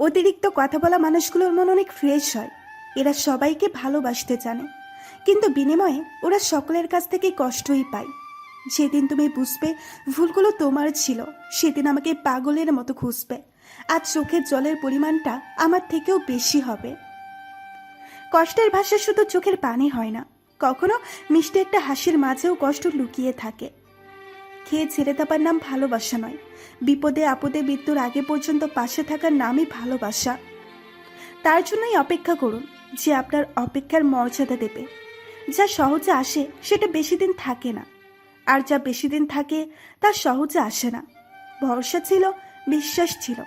অতিরিক্ত কথা বলা মানুষগুলোর মন অনেক ফ্রেশ হয়। এরা সবাইকে ভালোবাসতে জানে। কিন্তু বিনিময়ে ওরা সকলের কাছ থেকে কষ্টই পায়। যেদিন তুমি বুঝবে ভুলগুলো তোমার ছিল, সেদিন আমাকে পাগলের মতো খুঁজবে। আর চোখের জলের পরিমাণটা আমার থেকেও বেশি হবে। কষ্টের ভাষা শুধু চোখের পানি হয় না। কখনো মিষ্টি একটা হাসির মাঝেও কষ্ট লুকিয়ে থাকে। খেয়ে ছেড়ে দেবার নাম ভালোবাসা নয়। বিপদে আপদে মৃত্যুর আগে পর্যন্ত পাশে থাকার নামই ভালোবাসা। তার জন্যই অপেক্ষা করুন, যে আপনার অপেক্ষার মর্যাদা দেবে। যা সহজে আসে, সেটা বেশি দিন থাকে না। আর যা বেশি দিন থাকে, তা সহজে আসে না। ভরসা ছিল, বিশ্বাস ছিল,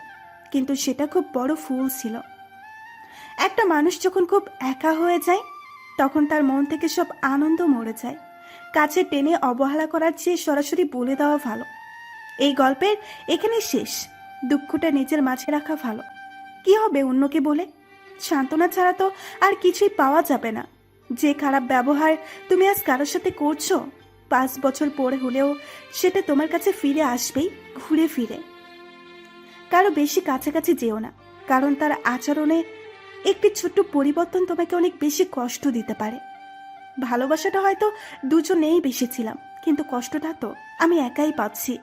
কিন্তু সেটা খুব বড় ফুল ছিল। একটা মানুষ যখন খুব একা হয়ে যায়, তখন তার মন থেকে সব আনন্দ মরে যায়। কাছে টেনে অবহেলা করার চেয়ে সরাসরি বলে দেওয়া ভালো। এই গল্পের এখানে শেষ। দুঃখটা নিজের মাঝে রাখা ভালো। কি হবে অন্যকে বলে? সান্ত্বনা ছাড়া তো আর কিছুই পাওয়া যাবে না। যে খারাপ ব্যবহার তুমি আজ কারোর সাথে করছ, পাঁচ বছর পরে হলেও সেটা তোমার কাছে ফিরে আসবেই, ঘুরে ফিরে। কারও বেশি কাছাকাছি যেও না, কারণ তার আচরণে একটি ছোট্ট পরিবর্তন তোমাকে অনেক বেশি কষ্ট দিতে পারে। ভালোবাসাটা হয়তো দুজনেই বেশি ছিলাম কিন্তু কষ্টটা তো আমি একাই পাচ্ছি।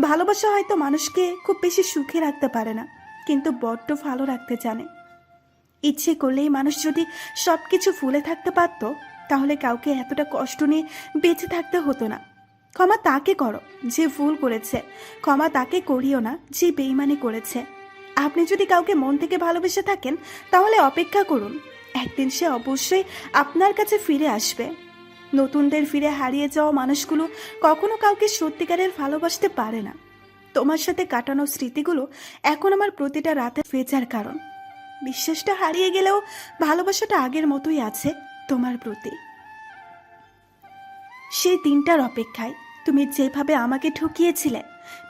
ভালোবাসা হয়তো মানুষকে খুব বেশি সুখে রাখতে পারে না, কিন্তু বড্ড ভালো রাখতে জানে। ইচ্ছে করলেই মানুষ যদি সব কিছু ফুলে থাকতে পারত, তাহলে কাউকে এতটা কষ্ট নিয়ে বেঁচে থাকতে হতো না। ক্ষমা তাকে করো, যে ভুল করেছে। ক্ষমা তাকে করিও না, যে বেইমানি করেছে। আপনি যদি কাউকে মন থেকে ভালোবেসে থাকেন, তাহলে অপেক্ষা করুন। একদিন সে অবশ্যই আপনার কাছে ফিরে আসবে। নতুনদের ফিরে হারিয়ে যাওয়া মানুষগুলো কখনো কাউকে সত্যিকারের ভালোবাসতে পারে না। তোমার সাথে কাটানো স্মৃতিগুলো এখন আমার প্রতিটা রাতে ফেজার কারণ। বিশ্বাসটা হারিয়ে গেলেও ভালোবাসাটা আগের মতোই আছে তোমার প্রতি। সেই দিনটার অপেক্ষায় তুমি যেভাবে আমাকে ঠকিয়েছিলে,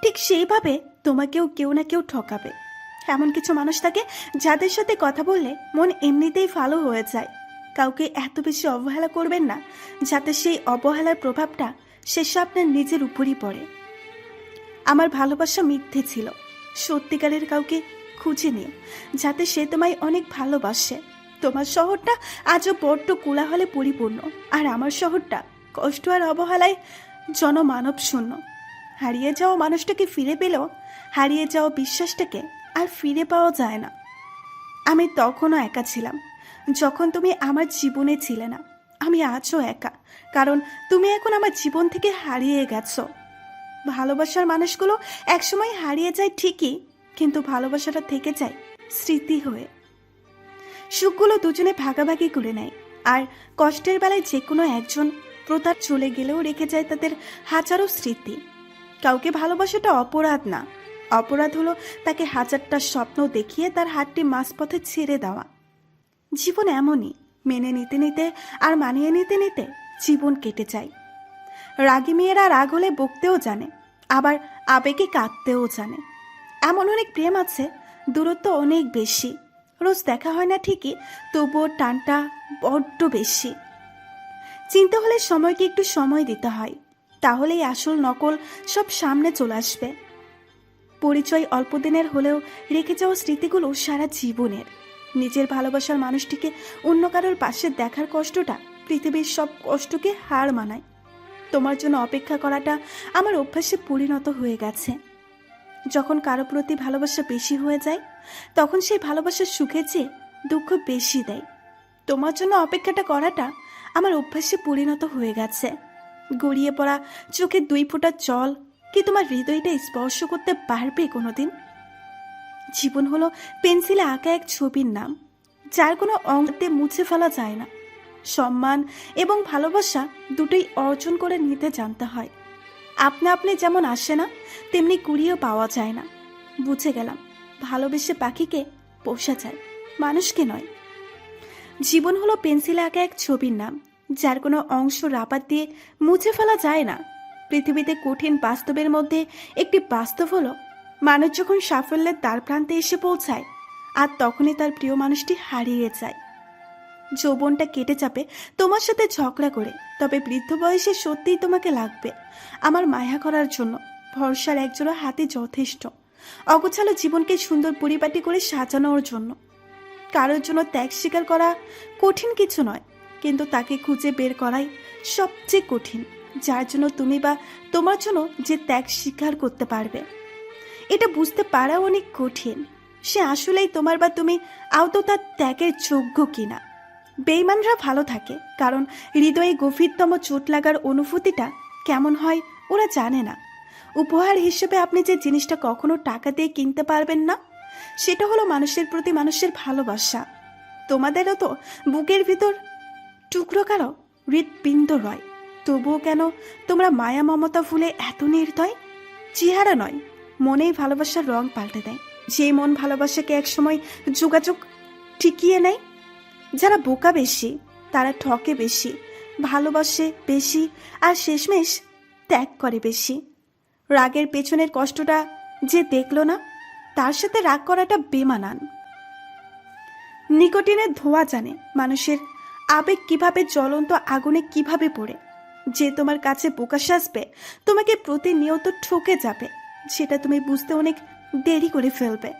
ঠিক সেইভাবে তোমাকেও কেউ না কেউ ঠকাবে। এমন কিছু মানুষ থাকে যাদের সাথে কথা বললে মন এমনিতেই ভালো হয়ে যায়। কাউকে এত বেশি অবহেলা করবেন না, যাতে সেই অবহেলার প্রভাবটা শেষে আপনার নিজের উপরই পড়ে। আমার ভালোবাসা মিথ্যে ছিল। সত্যিকারের কাউকে খুঁজে নিও যাতে সে তোমায় অনেক ভালোবাসে। তোমার শহরটা আজও বড্ড কোলাহলে পরিপূর্ণ, আর আমার শহরটা কষ্ট আর অবহেলায় জনমানব শূন্য হারিয়ে যাওয়া মানুষটাকে ফিরে পেলেও, হারিয়ে যাওয়া বিশ্বাসটাকে আর ফিরে পাওয়া যায় না। আমি তখনও একা ছিলাম। যখন তুমি আমার জীবনে ছিলে না, আমি আজও একা, কারণ তুমি এখন আমার জীবন থেকে হারিয়ে গেছো। ভালোবাসার মানুষগুলো একসময় হারিয়ে যায় ঠিকই, কিন্তু ভালোবাসাটা থেকে যায় স্মৃতি হয়ে। সুখগুলো দুজনে ভাগাভাগি করে নেয়, আর কষ্টের বেলায় যে কোনো একজন প্রতাপ চলে গেলেও রেখে যায় তাদের হাজারো স্মৃতি। কাউকে ভালোবাসাটা অপরাধ না। অপরাধ হলো তাকে হাজারটা স্বপ্ন দেখিয়ে তার হাতটি মাঝপথে ছেড়ে দেওয়া। জীবন এমনই, মেনে নিতে নিতে আর মানিয়ে নিতে নিতে জীবন কেটে যায়। রাগী মেয়েরা রাগ হলে বকতেও জানে, আবার আবেগে কাঁদতেও জানে। এমন অনেক প্রেম আছে, দূরত্ব অনেক বেশি, রোজ দেখা হয় না ঠিকই, তবুও টানটা বড্ড বেশি। চিন্তা হলে সময়কে একটু সময় দিতে হয়, তাহলেই আসল নকল সব সামনে চলে আসবে। পরিচয় অল্প দিনের হলেও রেখে যাওয়া স্মৃতিগুলো সারা জীবনের। নিজের ভালোবাসার মানুষটিকে অন্য কারোর পাশে দেখার কষ্টটা পৃথিবীর সব কষ্টকে হার মানায়। তোমার জন্য অপেক্ষা করাটা আমার অভ্যাসে পরিণত হয়ে গেছে। যখন কারও প্রতি ভালোবাসা বেশি হয়ে যায়, তখন সেই ভালোবাসার সুখে চেয়ে দুঃখ বেশি দেয়। তোমার জন্য অপেক্ষাটা করাটা আমার অভ্যাসে পরিণত হয়ে গেছে। গড়িয়ে পড়া চোখে দুই ফোঁটা জল কি তোমার হৃদয়টা স্পর্শ করতে পারবে কোনোদিন? জীবন হলো পেন্সিলে আঁকা এক ছবির নাম, যার কোনো অঙ্গতে মুছে ফেলা যায় না। সম্মান এবং ভালোবাসা দুটোই অর্জন করে নিতে জানতে হয়। আপনা আপনি যেমন আসে না, তেমনি কুড়িয়েও পাওয়া যায় না। বুঝে গেলাম, ভালোবেসে পাখিকে পোষা যায়, মানুষকে নয়। জীবন হলো পেন্সিলে আঁকা এক ছবির নাম, যার কোনো অংশ রাপাত দিয়ে মুছে ফেলা যায় না। পৃথিবীতে কঠিন বাস্তবের মধ্যে একটি বাস্তব হলো মানুষ যখন সাফল্যের দ্বার প্রান্তে এসে পৌঁছায়, আর তখনই তার প্রিয় মানুষটি হারিয়ে যায়। যৌবনটা কেটে যাবে তোমার সাথে ঝগড়া করে, তবে বৃদ্ধ বয়সে সত্যিই তোমাকে লাগবে। আমার মায়া করার জন্য ভরসার একজোড়া হাতে যথেষ্ট। অগোছালো জীবনকে সুন্দর পরিপাটি করে সাজানোর জন্য। কারোর জন্য ত্যাগ স্বীকার করা কঠিন কিছু নয়, কিন্তু তাকে খুঁজে বের করাই সবচেয়ে কঠিন। যার জন্য তুমি বা তোমার জন্য যে ত্যাগ স্বীকার করতে পারবে। এটা বুঝতে পারা অনেক কঠিন। সে আসলেই তোমার বা তুমি আওতো তার ত্যাগের যোগ্য কিনা। বেইমানরা ভালো থাকে, কারণ হৃদয়ে গভীরতম চোট লাগার অনুভূতিটা কেমন হয় ওরা জানে না। উপহার হিসেবে আপনি যে জিনিসটা কখনো টাকা দিয়ে কিনতে পারবেন না, সেটা হলো মানুষের প্রতি মানুষের ভালোবাসা। তোমাদেরও তো বুকের ভিতর টুকরো কারও হৃৎপিণ্ড রয়। তবুও কেন তোমরা মায়া মমতা ভুলে এত নির্দয়? চেহারা নয়, মনেই ভালোবাসার রং পাল্টে দেয়। যে মন ভালোবাসাকে একসময় যোগাযোগ টিকিয়ে নেয়, যারা বোকা বেশি, তারা ঠকে বেশি, ভালোবাসে বেশি আর শেষমেশ ত্যাগ করে বেশি। রাগের পেছনের কষ্টটা যে দেখল না, তার সাথে রাগ করাটা বেমানান। নিকোটিনের ধোঁয়া জানে মানুষের আবেগ কীভাবে জ্বলন্ত আগুনে কীভাবে পড়ে। যে তোমার কাছে প্রকাশ আসবে, তোমাকে প্রতিনিয়ত ঠকে যাবে। সেটা তুমি বুঝতে অনেক দেরি করে ফেলবে।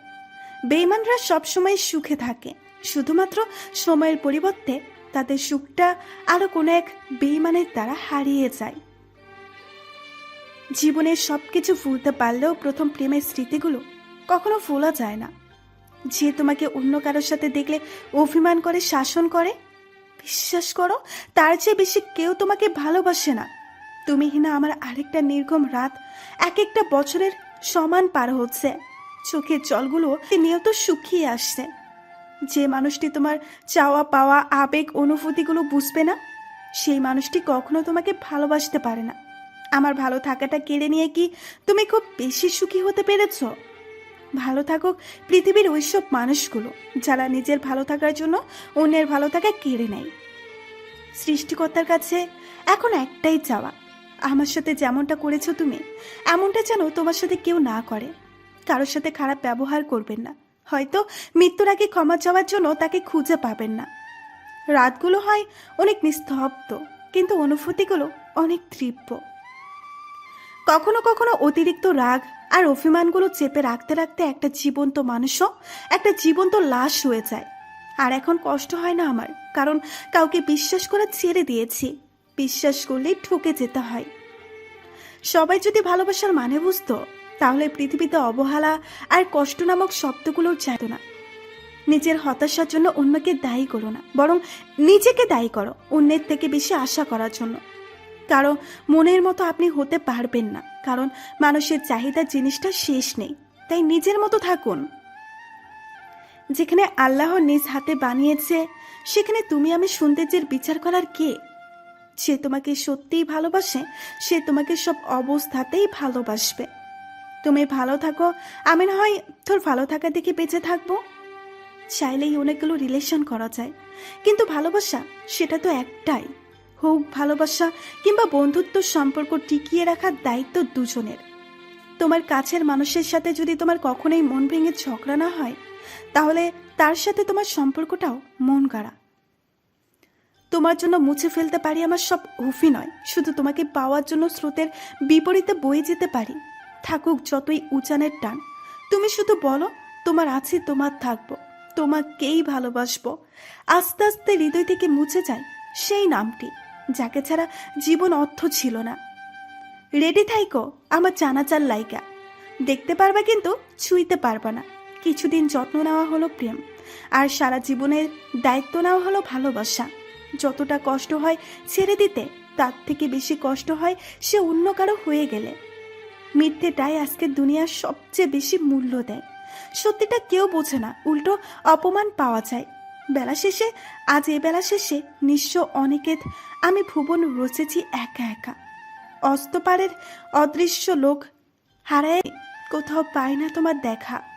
বেইমানরা সবসময় সুখে থাকে। শুধুমাত্র সময়ের পরিবর্তে তাদের সুখটা আরও কোনো এক বেইমানের দ্বারা হারিয়ে যায়। জীবনের সবকিছু ভুলতে পারলেও প্রথম প্রেমের স্মৃতিগুলো কখনো ভোলা যায় না। যে তোমাকে অন্য কারোর সাথে দেখলে অভিমান করে, শাসন করে বিশ্বাস করো, তার চেয়ে বেশি কেউ তোমাকে ভালোবাসে না। তুমি হিনা আমার আরেকটা নির্গম রাত এক একটা বছরের সমান পার হচ্ছে। চোখের জলগুলো নিয়ত শুকিয়ে আসছে। যে মানুষটি তোমার চাওয়া পাওয়া, আবেগ, অনুভূতিগুলো বুঝবে না, সেই মানুষটি কখনো তোমাকে ভালোবাসতে পারে না। আমার ভালো থাকাটা কেড়ে নিয়ে কি তুমি খুব বেশি সুখী হতে পেরেছ? ভালো থাকুক পৃথিবীর ওইসব মানুষগুলো, যারা নিজের ভালো থাকার জন্য অন্যের ভালো থাকা কেড়ে নেয়। সৃষ্টিকর্তার কাছে এখন একটাই চাওয়া, আমার সাথে যেমনটা করেছ তুমি, এমনটা যেন তোমার সাথে কেউ না করে। কারোর সাথে খারাপ ব্যবহার করবেন না, হয়তো মৃত্যুর আগে ক্ষমা চাওয়ার জন্য তাকে খুঁজে পাবেন না। রাতগুলো হয় অনেক নিস্তব্ধ, কিন্তু অনুভূতিগুলো অনেক তীব্র। কখনো কখনো অতিরিক্ত রাগ আর অভিমানগুলো চেপে রাখতে রাখতে একটা জীবন্ত মানুষও একটা জীবন্ত লাশ হয়ে যায়। আর এখন কষ্ট হয় না আমার, কারণ কাউকে বিশ্বাস করা ছেড়ে দিয়েছি। বিশ্বাস করলেই ঠকে যেতে হয়। সবাই যদি ভালোবাসার মানে বুঝতো, তাহলে পৃথিবীতে অবহেলা আর কষ্ট নামক শব্দগুলোর যেত না। নিজের হতাশার জন্য অন্যকে দায়ী করো না, বরং নিজেকে দায়ী করো অন্যের থেকে বেশি আশা করার জন্য। কারও মনের মতো আপনি হতে পারবেন না। কারণ মানুষের চাহিদা জিনিসটা শেষ নেই। তাই নিজের মতো থাকুন। যেখানে আল্লাহ নিজ হাতে বানিয়েছে, সেখানে তুমি আমি সৌন্দর্যের বিচার করার কে? সে তোমাকে সত্যিই ভালোবাসে, সে তোমাকে সব অবস্থাতেই ভালোবাসবে। তুমি ভালো থাকো, আমি না হয় তোর ভালো থাকা দেখে বেঁচে থাকব। চাইলেই অনেকগুলো রিলেশন করা যায়। কিন্তু ভালোবাসা, সেটা তো একটাই। হোক, ভালোবাসা কিংবা বন্ধুত্ব সম্পর্ক টিকিয়ে রাখার দায়িত্ব দুজনের। তোমার কাছের মানুষের সাথে যদি তোমার কখনোই মন ভেঙে ঝগড়া না হয়, তাহলে তার সাথে তোমার সম্পর্কটাও মন গাড়া। তোমার জন্য মুছে ফেলতে পারি আমার সব অভিনয়, শুধু তোমাকে পাওয়ার জন্য স্রোতের বিপরীতে বয়ে যেতে পারি। থাকুক যতই উচানের টান। তুমি শুধু বলো, তোমার আছে, তোমার থাকব, তোমাকেই ভালোবাসবো। আস্তে আস্তে হৃদয় থেকে মুছে যায় সেই নামটি। যাকে ছাড়া জীবন অর্থ ছিল না। রেডি থাইকো, আমার জানাচার লাইকা। দেখতে পারবা কিন্তু ছুঁইতে পারবা না। কিছুদিন যত্ন নেওয়া হলো প্রেম, আর সারা জীবনের দায়িত্ব নেওয়া হলো ভালোবাসা। যতটা কষ্ট হয় ছেড়ে দিতে, তার থেকে বেশি কষ্ট হয় সে অন্য কারও হয়ে গেলে। মিথ্যেটাই আজকে দুনিয়ার সবচেয়ে বেশি মূল্য দেয়। সত্যিটা কেউ বোঝে না, উল্টো অপমান পাওয়া যায়। বেলা শেষে, আজ এ বেলা শেষে নিঃস্ব অনিকেত, আমি ভুবন রচেছি একা একা। অস্তপারের অদৃশ্য লোক হারায়, কোথাও পায় না তোমার দেখা।